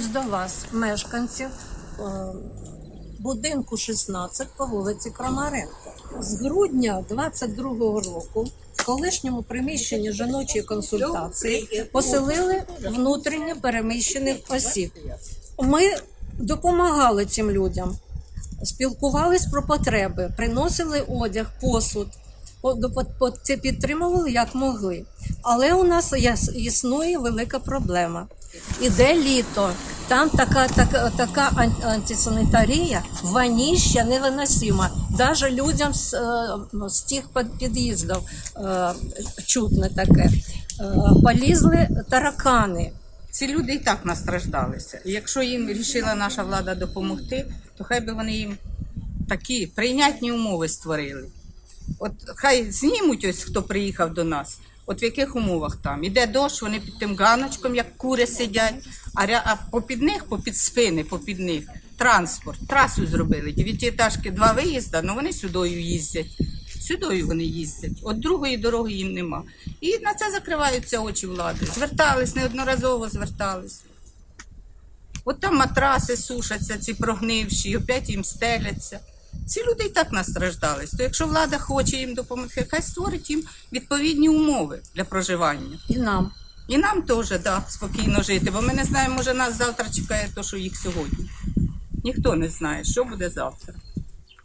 звернусь до вас, мешканців е, будинку 16 по вулиці Крамаренко. З грудня 22-го року в колишньому приміщенні жіночої консультації поселили внутрішньо переміщених осіб. Ми допомагали цим людям, спілкувались про потреби, приносили одяг, посуд, підтримували як могли. Але у нас існує велика проблема. Іде літо, там така, така, така ан- антисанітарія, ваніща невиносима. Навіть людям з, е, з тих під'їздів е, чутне таке. Е, Полізли таракани. Ці люди і так настраждалися. Якщо їм рішила наша влада допомогти, то хай би вони їм такі прийнятні умови створили. От хай знімуть ось хто приїхав до нас. От в яких умовах там іде дощ, вони під тим ганочком, як кури сидять, а, ря- а попід них, попід спини, попід них транспорт, трасу зробили. Дев'ятиэтажки, два виїзди, але вони сюдою їздять. Сюдою вони їздять. От другої дороги їм нема. І на це закриваються очі влади. Звертались, неодноразово звертались. От там матраси сушаться, ці прогнивші, опять їм стеляться. Ці люди і так настраждались. То якщо влада хоче їм допомогти, хай створить їм відповідні умови для проживання. І нам. І нам теж да, спокійно жити, бо ми не знаємо, може нас завтра чекає те, що їх сьогодні. Ніхто не знає, що буде завтра.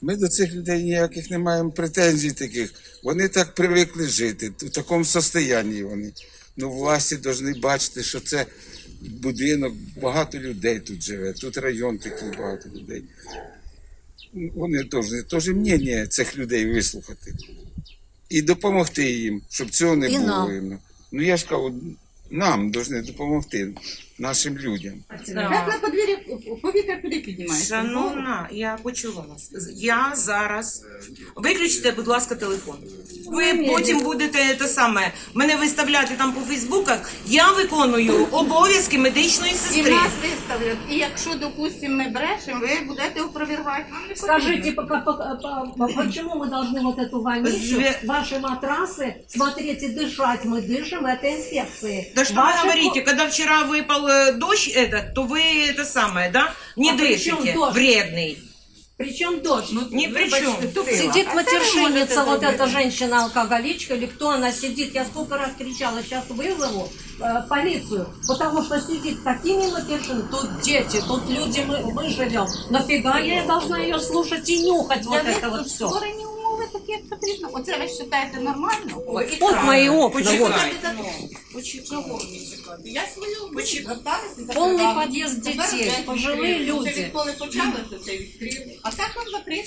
Ми до цих людей ніяких не маємо претензій таких. Вони так привикли жити, в такому состоянні вони. Ну, власті повинні бачити, що це будинок, багато людей тут живе, тут район такий багато людей. Вони повинні теж мнення цих людей вислухати і допомогти їм, щоб цього не І було. нам. Ну, ну я ж кажу, нам повинні допомогти, нашим людям. Як на подвір'я повітря куди піднімається? Шановна, я почула вас. Я зараз. Виключте, будь ласка, телефон. Ви потім будете те саме мене виставляти там по Фейсбуках. Я виконую обов'язки медичної І сестри. нас виставлять. І якщо, допустимо, ми брешемо, ви будете опровергати. Нам не Скажите, потрібно. пока- пока- по- по- почему мы должны вот эту вонищу, Зве- ваши матрасы, смотреть и дышать? Мы дышим этой инфекцией. Да что Ваши вы говорите, когда вчера выпал э, дождь этот, то вы это самое, да? Не А при чем дышите, дождь? вредный. Причем дождь? Ни при чем. Сидит А матершинница, це ви вот можете эта женщина-алкоголичка, или кто она сидит, я сколько раз кричала, сейчас вызову э, полицию, потому что сидит такими матершинами, тут дети, тут люди, мы, мы живем. Нафига я должна ее слушать и нюхать вот Для них это вот тут все? створені такі, як потрібно. Оце ви вважаєте нормально? Ой, От мої окна, вот. Почекайте. Чого мені чекати? Я свою Повний закривала. під'їзд дітей, пожили люди. Коли почали, то це відкрили. А так вам закрити.